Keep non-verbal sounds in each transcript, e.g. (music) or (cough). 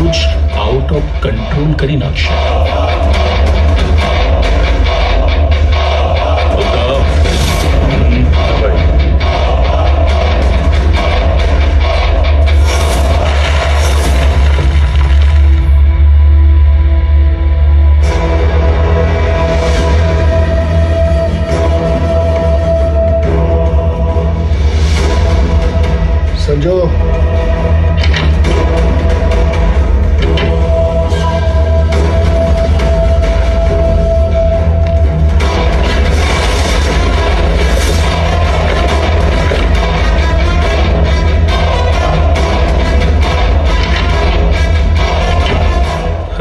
બધું જ out of control કરી નાખશે.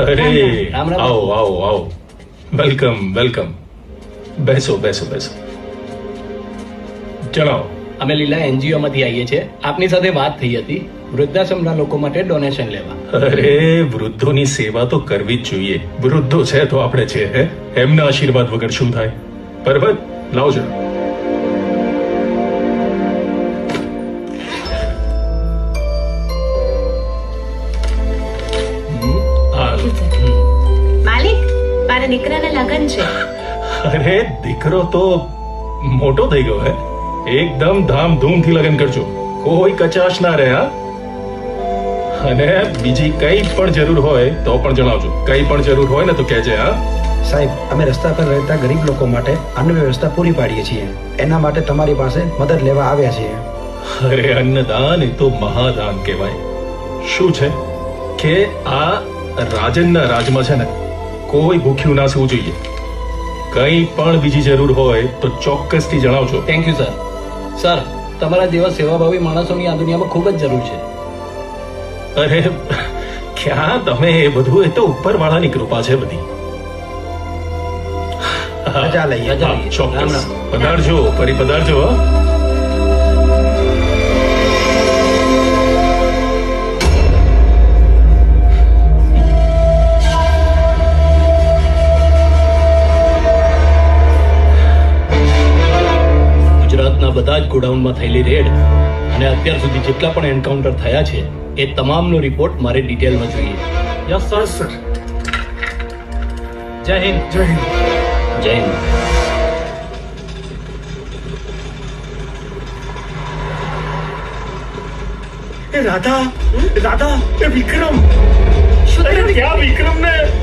અરે. આવો આવો આવો. વેલકમ વેલકમ બેસો બેસો બેસો. જણાવો અમે લીલા એનજીઓ માંથી આવીએ છીએ. આપની સાથે વાત થઈ હતી. વૃદ્ધાશ્રમના લોકો માટે ડોનેશન લેવા. અરે વૃદ્ધોની સેવા તો કરવી જ જોઈએ. વૃદ્ધો છે તો આપણે છે એમના આશીર્વાદ વગર શું થાય? બરાબર લાવો દીકરાના લગ્ન છે. અરે દીકરો તો મોટો થઈ ગયો હે. એકદમ ધામધૂમથી લગન કરજો. કોઈ કચાશ ના રહે હા? અને બીજી કઈ પણ જરૂર હોય તો પણ જણાવજો. કઈ પણ જરૂર હોય ને તો કહેજે હા? સાહેબ અમે રસ્તા પર રહેતા ગરીબ લોકો માટે અન્ન વ્યવસ્થા પૂરી પાડીએ છીએ. એના માટે તમારી પાસે મદદ લેવા આવ્યા છીએ. અરે અન્નદાન એ તો મહાદાન કહેવાય. શું છે? કે આ રાજનના રાજમાં છે ને કોઈ ભૂખ્યું ના સૂવું જોઈએ. કંઈ પણ બીજી જરૂર હોય તો ચોક્કસથી જણાવજો. થેન્ક યુ સર સર તમારા જેવા સેવાભાવી માણસોની આ દુનિયામાં ખૂબ જ જરૂર છે. અરે ક્યાં તમે એ બધું? એ તો ઉપર વાળાની કૃપા છે બધી. મજા લઈએ. ચોક્કસ. પધારજો ફરી પધારજો હો. બધા જ ગોડાઉનમાં થયેલી રેડ અને અત્યાર સુધી જેટલા પણ એન્કાઉન્ટર થયા છે એ તમામનો રિપોર્ટ મારે ડિટેલમાં જોઈએ. Yes sir sir. Jai Hind જય હિન્દ. જય હિન્દ. રાધા રાધા એ વિક્રમ. શું ક્યાં વિક્રમ ને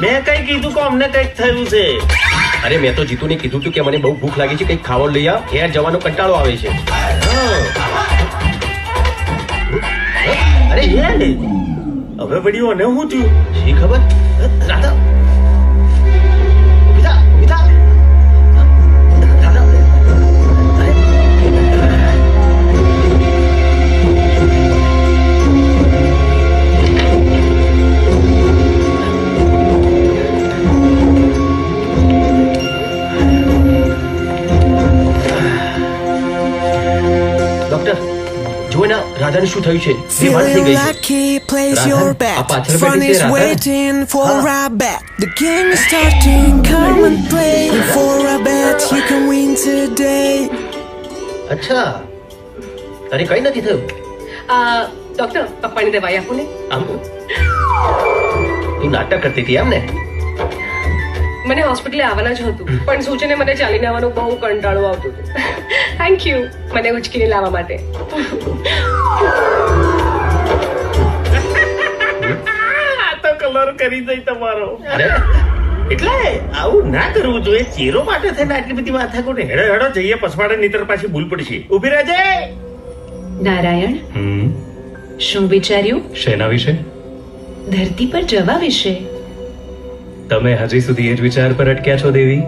મેં કઈ કીધું કે અમને કંઈક થયું છે. અરે મેં તો જીતુને કીધું હતું કે મને બહુ ભૂખ લાગી છે કંઈક ખાવા લઈ આવ. ઘેર જવાનો કંટાળો આવે છે. અરે હે? હવે વડીઓ અને હું થયું? શી ખબર? રાધા જુઓ ને રાધાને શું થયું છે બેભાન થઈ Feeling ગઈ છે like he plays Radha, your આ bet. પાછળ Fun બેઠી is છે, Radha. waiting for હા. a bet. The game is starting. Come and play for a bet. You can win today. અચ્છા તારે કઈ નથી થયું અ, ડોક્ટર પપ્પાની દવાઈ આપો ને આમ તું નાટક કરતી હતી એમ ને મને હોસ્પિટલે આવવાના જ હતું. પણ શું છે ને મને ચાલીને આવવાનું બહુ કંટાળો આવતું હતું. થેન્ક યુ મને ઉચકીને લાવવા માટે. આ તો કલર કરી દઈ તમારો. અરે એટલે આવું ના કરવું જોઈએ. ચીરો માટે થઈને આટલી બધી માથા કોને હેડો હેડો જઈએ. પછવાડે નીતર પાછી ભૂલ પડશે. ઊભી રહેજે. નારાયણ હમ. શું વિચાર્યું? શેના વિશે? ધરતી પર જવા વિશે. તમે હજી સુધી એ જ વિચાર પર અટક્યા છો દેવી?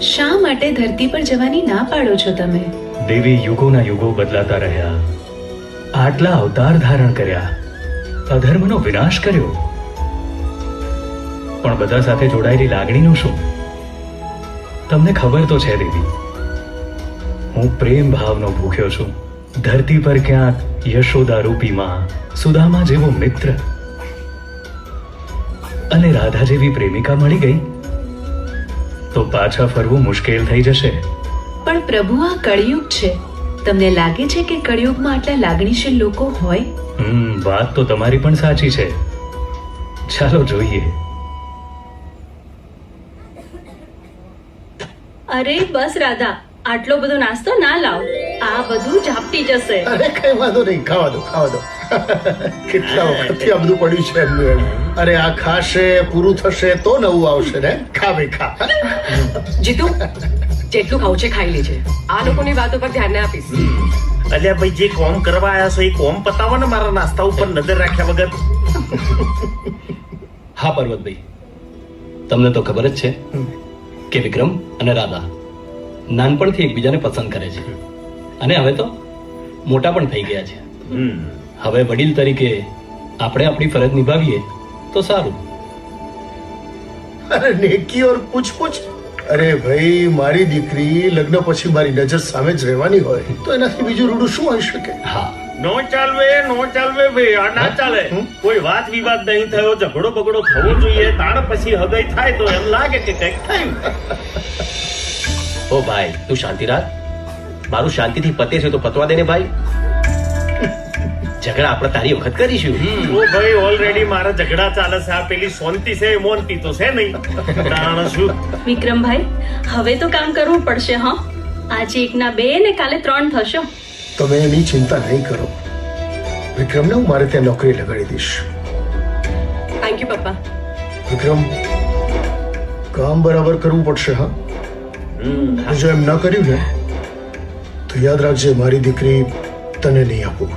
શા માટે ધરતી પર જવાની ના પાડો છો તમે? દેવી યુગોના યુગો બદલાતા રહ્યા. આટલા અવતાર ધારણ કર્યા. અધર્મનો વિનાશ કર્યો. પણ બધા સાથે જોડાયેલી લાગણીનું શું? તમને ખબર તો છે દેવી. હું પ્રેમ ભાવનો ભૂખ્યો છું. ધરતી પર ક્યાંક યશોદા રૂપીમાં સુદામા જેવો મિત્ર. અને રાધા જેવી પ્રેમિકા મળી ગઈ? તો પાછા ફરવું મુશ્કેલ થઈ જશે. પણ પ્રભુ આ કળિયુગ છે. તમને લાગે છે કે કળિયુગમાં આટલા લાગણીશીલ લોકો હોય? હમ વાત તો તમારી પણ સાચી છે. ચાલો જોઈએ. અરે બસ રાધા આટલો બધો નાસ્તો ના લાવ. આ બધું ઝાપટી જશે. અરે કઈ વાંધો નહીં ખાવા દો ખાવા દો. કેટલા વખતથી આ બધું પડ્યું છે એમનું એમ. અરે આ ખાશે પૂરું થશે તો નવું આવશે ને? ખા ભાઈ ખા. જીતુ જેટલું ખાવું છે ખાઈ લેજે. આ લોકોની વાતો પર ધ્યાન ના આપીશ. અલ્યા ભાઈ જે કોમ કરવા આયા છો એ કોમ પતાવો ને મારા નાસ્તા ઉપર નજર રાખ્યા વગર. હા પર્વતભાઈ. તમને તો ખબર જ છે કે વિક્રમ અને રાધા નાનપણથી એકબીજાને પસંદ કરે છે. અને હવે તો મોટા પણ થઈ ગયા છે. હમ. હવે વડીલ તરીકે આપણે આપણી ફરજ નિભાવીએ તો સારું. અરે નેકી ઓર પૂછ પૂછ. અરે ભાઈ મારી દીકરી લગ્ન પછી મારી નજર સામે જ રહેવાની હોય તો એનાથી બીજું રૂડું શું હોઈ શકે? હા. નો ચાલવે નો ચાલવે ભાઈ આ ના ચાલે. કોઈ વાત વિવાદ નહીં થયો ઝઘડો બગડો થવો જોઈએ તાણ પછી હૃદય થાય તો એમ લાગે કે કંઈક થયું. ઓ ભાઈ તું શાંતિ રાખ. મારું શાંતિથી પતે છે તો પતવા દે ને ભાઈ. ઝઘડા આપણે તારી વખત કરીશું. ઓ ભાઈ ઓલરેડી મારા ઝઘડા ચાલે છે. આ પેલી સોનતી છે મોનતી તો છે નહીં. તાણ શું વિક્રમભાઈ હવે તો કામ કરવું પડશે હા. આજે એકના બે ને કાલે ત્રણ થશો. તમે એની ચિંતા નહીં કરો. વિક્રમને હું મારે ત્યાં નોકરી લગાડી દઈશ. થેન્ક યુ પપ્પા. વિક્રમ કામ બરાબર કરવું પડશે હા? જો એમ ન કર્યું ને તો યાદ રાખજે મારી દીકરી તને નહીં આપું.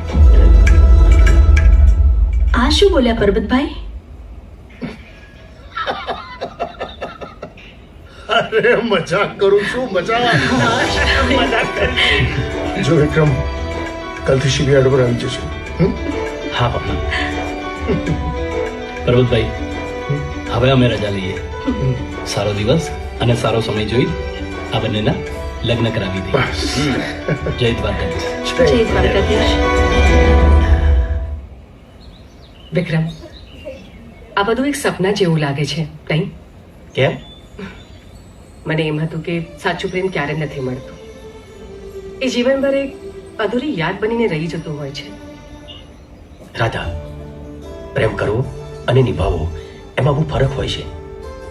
આ શું બોલ્યા પરબતભાઈ? અરે મજાક કરું છું મજાક. મજાક જો વિક્રમ કાલથી શિપયાર્ડ પર આવી જશે. હા પપ્પા. પર્વતભાઈ હવે અમે રજા લઈએ. સારો દિવસ અને સારો સમય જોઈ આ બંનેના લગ્ન કરાવી દઈએ. જય દ્વારકાધીશ. જય દ્વારકાધીશ વિક્રમ આ બધું એક સપના જેવું લાગે છે નહીં કેમ મને એમ હતું કે સાચું પ્રેમ ક્યારે નથી મળતું એ જીવનભર એક અધૂરી યાદ બનીને રહી જતું હોય છે રાધા પ્રેમ કરવો અને નિભાવવો એમાં બહુ ફરક હોય છે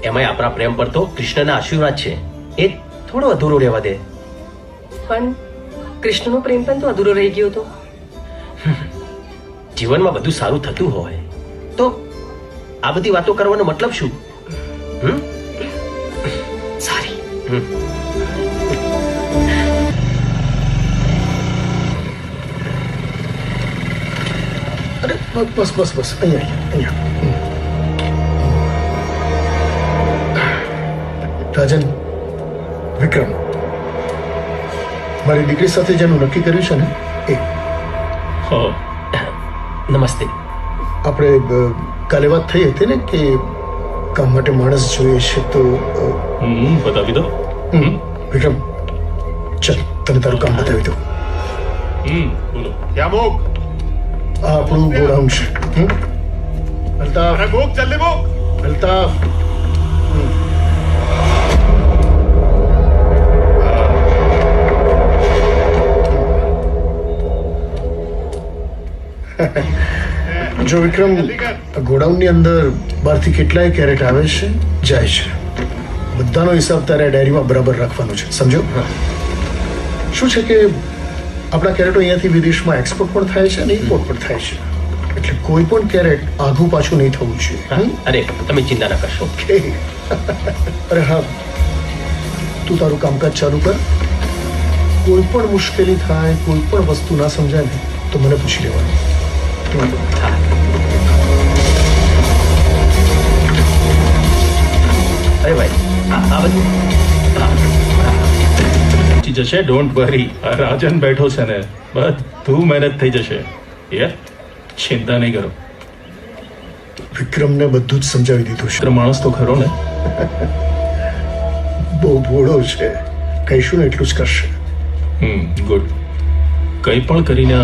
એમાંય આપણા પ્રેમ પર તો કૃષ્ણના આશીર્વાદ છે એ થોડો અધૂરો રહેવા દે પણ કૃષ્ણનો પ્રેમ પણ તો અધૂરો રહી ગયો હતો. જીવનમાં બધું સારું થતું હોય. તો આ બધી વાતો કરવાનો મતલબ શું? સારી અરે બસ બસ બસ અહીંયા અહીંયા અહીંયા. રાજન વિક્રમ મારી દીકરી સાથે જેનું નક્કી કર્યું છે ને એ. હો નમસ્તે. આપણે કાલે વાત થઈ હતી ને કે કામ માટે માણસ જોઈએ છે તો હમ બતાવી દો. હમ, વિક્રમ ચાલ તને તારું કામ બતાવી દો હમ બોલો. આ આપણું ગોડાઉન છે. અલ્તાફ. જલ્દી અલ્તાફ. (laughs) જો વિક્રમ ગોડાઉનની અંદર બહારથી કેટલાય કેરેટ આવે છે? જાય છે. બધાનો હિસાબ તારે ડાયરીમાં બરાબર રાખવાનો છે. સમજો? શું છે કે આપણા કેરેટો અહીંયાથી વિદેશમાં એક્સપોર્ટ પણ થાય છે અને ઇમ્પોર્ટ પણ થાય છે? એટલે કોઈ પણ કેરેટ આઘું પાછું નહીં થવું જોઈએ? અરે તમે ચિંતા ના કરશો. ઓકે. અરે હા. તું તારું કામકાજ ચાલુ કર. કોઈ પણ મુશ્કેલી થાય કોઈ પણ વસ્તુ ના સમજાય ને તો મને પૂછી લેવાનું. અરે ભાઈ આ બધું જશે ડોન્ટ વરી રાજન બેઠો છે ને બધું મહેનત થઈ જશે યાર ચિંતા નહીં કરો વિક્રમને બધું જ સમજાવી દીધું છે માણસ તો ખરો ને બહુ ભોળો છે કહીશું ને એટલું જ કરશે હમ ગુડ કંઈ પણ કરીને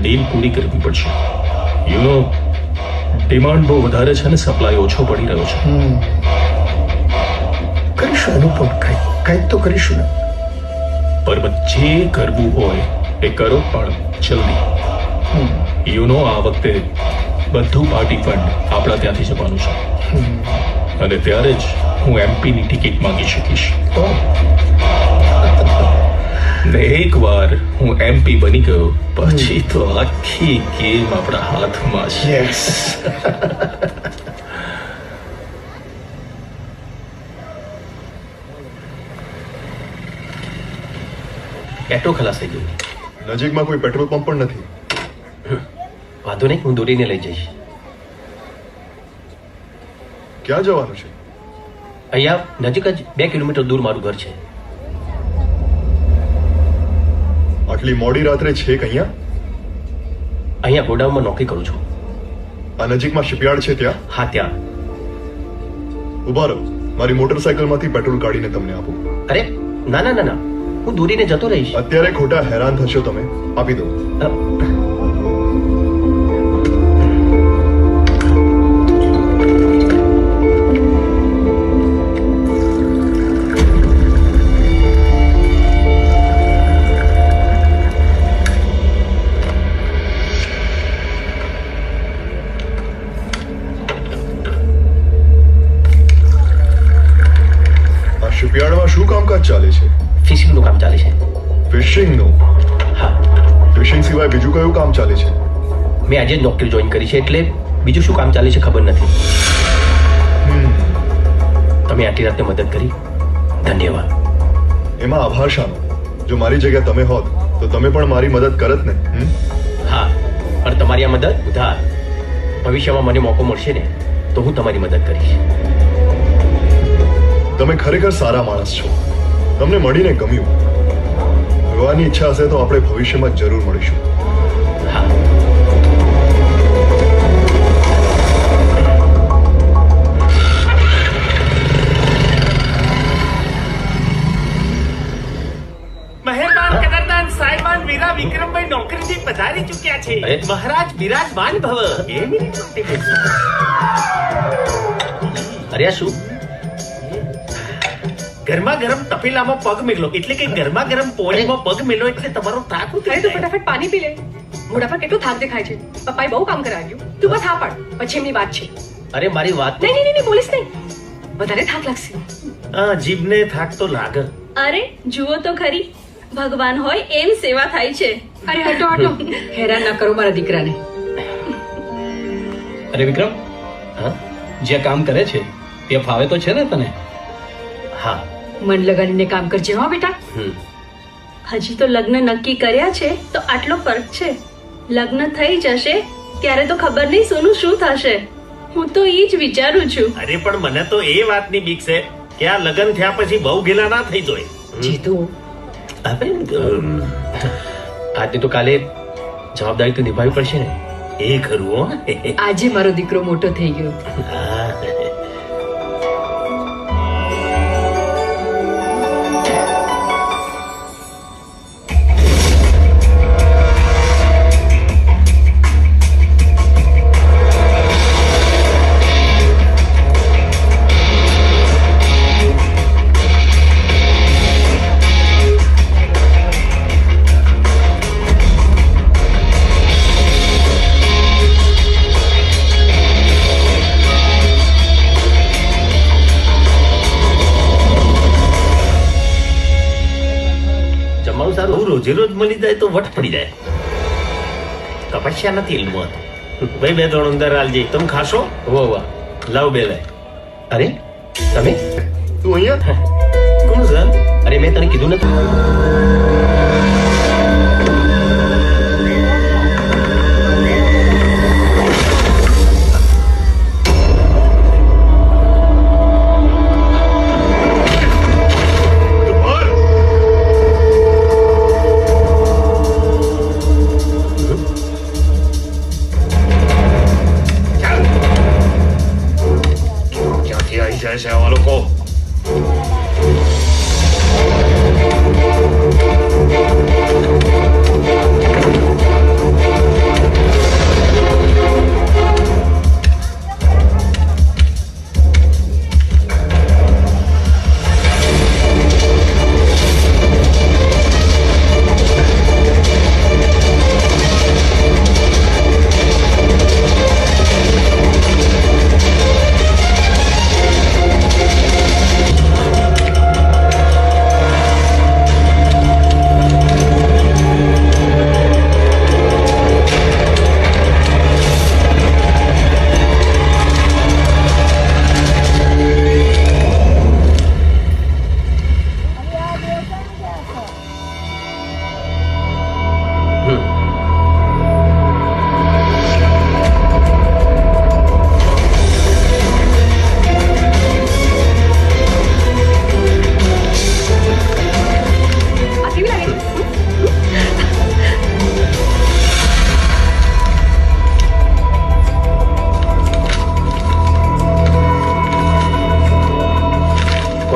ડીલ પૂરી કરવી પડશે. યુ નો ડિમાન્ડ બહુ વધારે છે ને સપ્લાય ઓછો પડી રહ્યો છે. કરીશું અનુપમ કંઈક કંઈક તો કરીશું ને. પર જે કરવું હોય એ કરો પણ જલ્દી. યુ નો આ વખતે બધું પાર્ટી ફંડ આપણા ત્યાંથી જવાનું છે. અને ત્યારે જ હું એમપીની ટિકિટ માંગી શકીશ. તો? ને એકવાર હું એમપી બની ગયો પછી તો આખી ગેમ આપણા હાથમાં છે. યસ પેટ્રોલ ખલાસ થઈ ગયું. નજીકમાં કોઈ પેટ્રોલ પંપ પણ નથી. વાંધો નહીં હું દોરીને લઈ જઈશ. ક્યાં જવાનું છે? અહીંયા નજીક જ બે કિલોમીટર દૂર મારું ઘર છે. આટલી મોડી રાત્રે છેક અહીંયા? અહીંયા ગોડાઉનમાં નોકરી કરું છું. આ નજીકમાં શિપયાર્ડ છે ત્યાં? હા ત્યાં. ઊભા રહો. મારી મોટરસાયકલમાંથી પેટ્રોલ કાઢીને તમને આપું. અરે ના ના ના ના. હું દોરીને જતો રહીશ. અત્યારે ખોટા હેરાન થશો તમે. આપી દો. શિપયાર્ડમાં શું કામકાજ ચાલે છે? ફિશિંગનું કામ ચાલે છે. ફિશિંગનું? હા. ફિશિંગ સિવાય બીજું કયું કામ ચાલે છે? મેં આજે જ નોકરી જોઈન કરી છે એટલે બીજું શું કામ ચાલે છે ખબર નથી. તમે આટલી રાતે મદદ કરી. ધન્યવાદ. એમાં આભાર શાનો. જો મારી જગ્યા તમે હોત તો તમે પણ મારી મદદ કરત ને હમ? હા પણ તમારી આ મદદ ઉધાર. ભવિષ્યમાં મને મોકો મળશે ને તો હું તમારી મદદ કરીશ. તમે ખરેખર સારા માણસ છો. તમને મળીને ગમ્યું. ભગવાનની ઈચ્છા હશે તો આપણે ભવિષ્યમાં જરૂર મળીશું. નોકરીથી પધારી ચૂક્યા છે. મહારાજ બિરાજમાન ભવ. એ નોટિફિકેશન. અરે શું? ગરમા ગરમ તપેલામાં પગ મેલો. એટલે કે ગરમા ગરમ પોળીમાં પગ મેલો એટલે તમારો થાક ઉતરી તો જાય. ફટાફટ પાણી પી લે. મોઢા પર કેટલું થાક દેખાય છે. પપ્પાએ બહુ કામ કરાવ્યું. તું બસ હા પાડ. પછી એમની વાત છે. અરે મારી વાત નહીં નહીં નહીં, બોલીશ નહીં. વધારે થાક લાગશે. આ જીભને થાક તો લાગે. અરે જુઓ તો ખરી. ભગવાન હોય એમ સેવા થાય છે. અરે હટો હટો. હેરાન ના કરો મારા દીકરાને. અરે વિક્રમ. હા? જે કામ કરે છે તે ફાવે તો છે ને તને? હા. મન લગાડીને કામ કરજે હો બેટા. હજી તો લગ્ન નક્કી કર્યા છે તો આટલો ફરક છે. લગ્ન થઈ જશે ત્યારે તો ખબર નહીં સોનું શું થશે. હું તો એ જ વિચારું છું. અરે પણ મને તો એ વાતની બીક છે કે આ લગ્ન થયા પછી બહુ ગેલા ના થઈ જોઈએ જીતુ હવે આજને તો કાલે જવાબદારી તો નિભાવવી પડશે ને. એ ખરું હો. આજે મારો દીકરો મોટો થઈ ગયો. રોજે રોજ મળી જાય તો વટ પડી જાય. તપસ્યા નથી ઇલ્મત ભાઈ બે ત્રણ અંદર હાલજે તમે ખાશો? વાહ વાહ લાવ બે લાય. અરે તમે? તું અહીંયા? કોણ સર? અરે મેં તને કીધું નથી.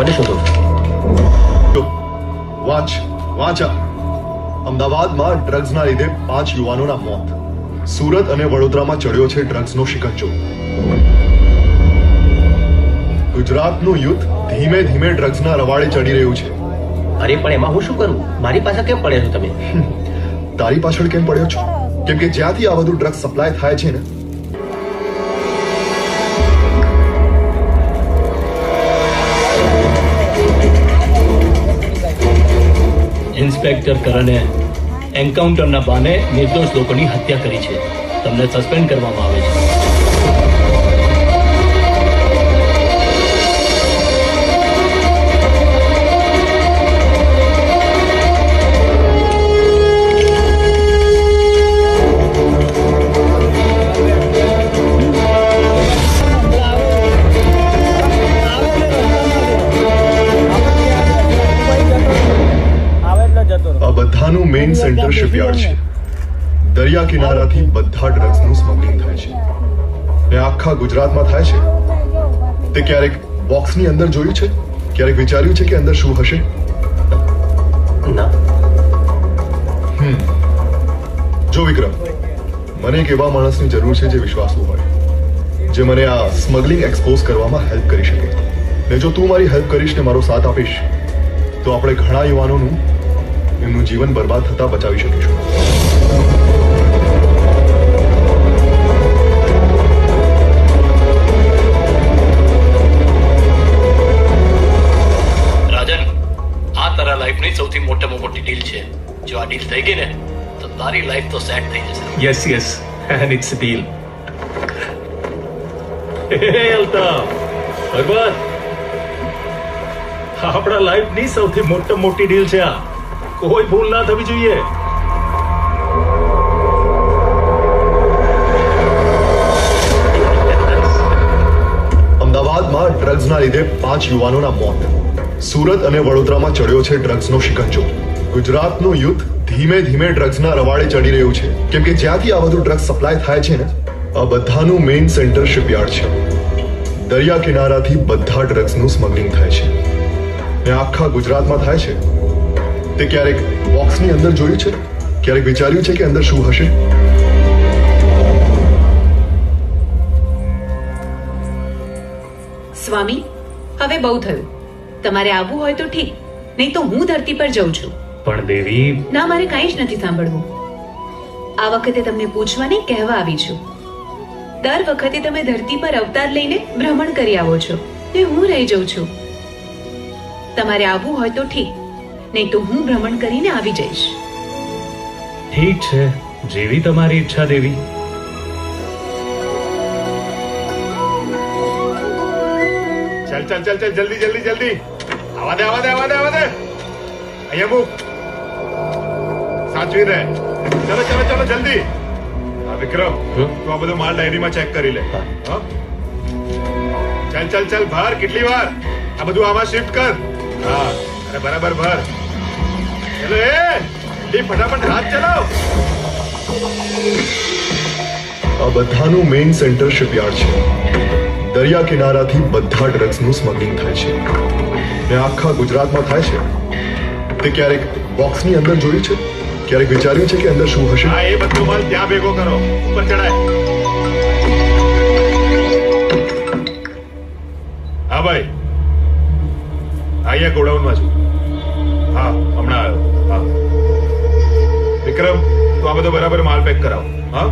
માટે શોધો વાંચ વાંચા અમદાવાદમાં ડ્રગ્સના લીધે પાંચ યુવાનોના મોત. સુરત અને વડોદરામાં ચડ્યો છે ડ્રગ્સનો શિકંજો ગુજરાતનું યુથ ધીમે ધીમે ડ્રગ્સના રવાડે ચડી રહ્યું છે. અરે પણ એમાં હું શું કરું? મારી પાછળ કેમ પડ્યા છો તમે? તારી પાછળ કેમ પડ્યો છો? કેમ કે જ્યાંથી આ બધું ડ્રગ્સ સપ્લાય થાય છે ને ઇન્સ્પેક્ટર કરણે એન્કાઉન્ટરના બાને નિર્દોષ લોકોની હત્યા કરી છે. તમને સસ્પેન્ડ કરવામાં આવે છે. આ મેઇન સેન્ટર શિપયાર્ડ છે. દરિયા કિનારાથી બધા ડ્રગ્સનું સ્મગલિંગ થાય છે. ને આખા ગુજરાતમાં થાય છે. તે ક્યારેક બોક્સની અંદર જોયું છે? ક્યારેક વિચાર્યું છે કે અંદર શું હશે? ના. જો વિક્રમ મને એક એવા માણસની જરૂર છે જે વિશ્વાસુ હોય જે મને આ સ્મગલિંગ એક્સપોઝ કરવામાં હેલ્પ કરી શકે. ને જો તું મારી હેલ્પ કરીશ ને મારો સાથ આપીશ તો આપણે ઘણા યુવાનોનું એમનું જીવન બરબાદ થતા બચાવી શકીશું રાજન આ તારા લાઈફની સૌથી મોટામાં મોટી ડીલ છે. જો આ ડીલ થઈ ગઈ ને તો તારી લાઈફ તો સેટ થઈ જશે. Yes yes and it's deal હે અલ્તા બરબાદ આપણા લાઈફની સૌથી મોટી મોટી ડીલ છે આ. કોઈ ભૂલ ના થવી જોઈએ. અમદાવાદમાં ડ્રગ્સના લીધે પાંચ યુવાનોના મોત. સુરત અને વડોદરામાં ચડ્યો છે ડ્રગ્સનો શિકંજો. ગુજરાતનું યુદ્ધ ધીમે ધીમે ડ્રગ્સના રવાડે ચડી રહ્યું છે. કેમ કે જ્યાંથી આ બધું ડ્રગ્સ સપ્લાય થાય છે ને, આ બધાનું મેઇન સેન્ટર શિપયાર્ડ છે. દરિયા કિનારાથી બધા ડ્રગ્સનું સ્મગલિંગ થાય છે. ને આખા ગુજરાતમાં થાય છે. તે ક્યારેક બોક્સની અંદર જોયું છે? ક્યારેક વિચાર્યું છે કે અંદર શું હશે? સ્વામી હવે બહુ થયું. તમારે આવવું હોય તો ઠીક નહીં તો હું ધરતી પર જઉં છું. પણ દેવી ના મારે કાંઈ જ નથી સાંભળવું. આ વખતે તમને પૂછવા નહીં કહેવા આવી છું. દર વખતે તમે ધરતી પર અવતાર લઈને ભ્રમણ કરી આવો છો. તે હું રહી જઉં છું. તમારે આવવું હોય તો ઠીક નહીં તો હું ભ્રમણ કરીને આવી જઈશ. ઠીક છે જેવી તમારી ઈચ્છા દેવી ચાલ ચાલ ચાલ ચાલ જલ્દી જલ્દી જલ્દી. આવા દે આવા દે આવા દે આવા દે. અહીંયા મૂક. સાચવી રહે ચલો ચલો ચલો જલ્દી. હા વિક્રમ તું આ બધો માલ ડાયરીમાં ચેક કરી લે. હા. ચાલ ચાલ ચાલ ભાર કેટલી વાર? આ બધું આમાં શિફ્ટ કર. હા અરે બરાબર ભર. ચલો એ ફટાફટ હાથ ચલાવ. આ બધાનું મેઇન સેન્ટર શિપયાર્ડ છે. દરિયા કિનારાથી બધા ડ્રગ્સનું સ્મગલિંગ થાય છે. ને આખા ગુજરાતમાં થાય છે. તે ક્યારેક બોક્સની અંદર જોયું છે? ક્યારેક વિચાર્યું છે કે અંદર શું હશે? હા એ બધો માલ ત્યાં ભેગો કરો. ઉપર ચડાય હા ભાઈ. અહીંયા ગોડાઉનમાં છું. હા હમણાં આવ્યો. હા. વિક્રમ તો આ બધો બરાબર માલ પેક કરાવ. હા?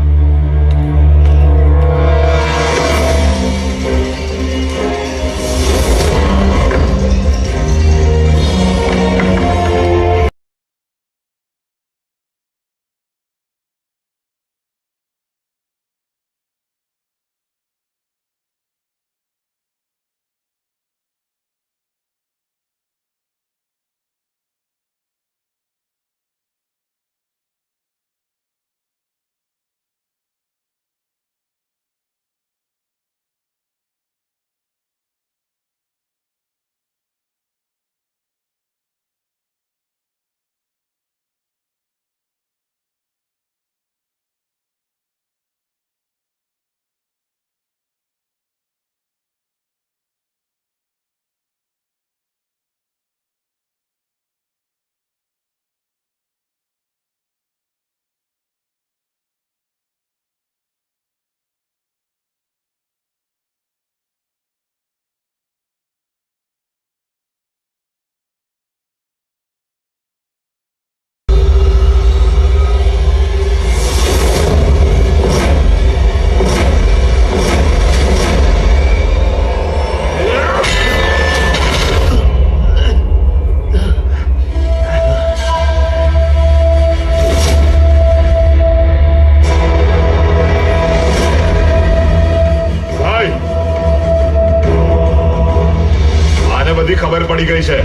ગઈ છે.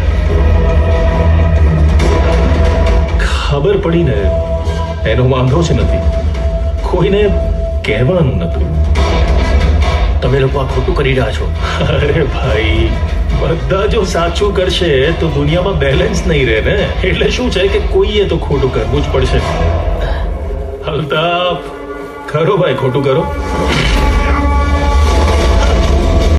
ખબર પડીને એનો વાંધો જ નથી. કોઈને કહેવાનું નતું. તમે લોકો આ ખોટું કરી રહ્યા છો. અરે ભાઈ, બધા જો સાચું કરશે તો દુનિયામાં બેલેન્સ નહીં રહે ને. એટલે શું છે કે કોઈએ તો ખોટું કરવું જ પડશે. અલ્તાફ ખરો ભાઈ, ખોટું કરો.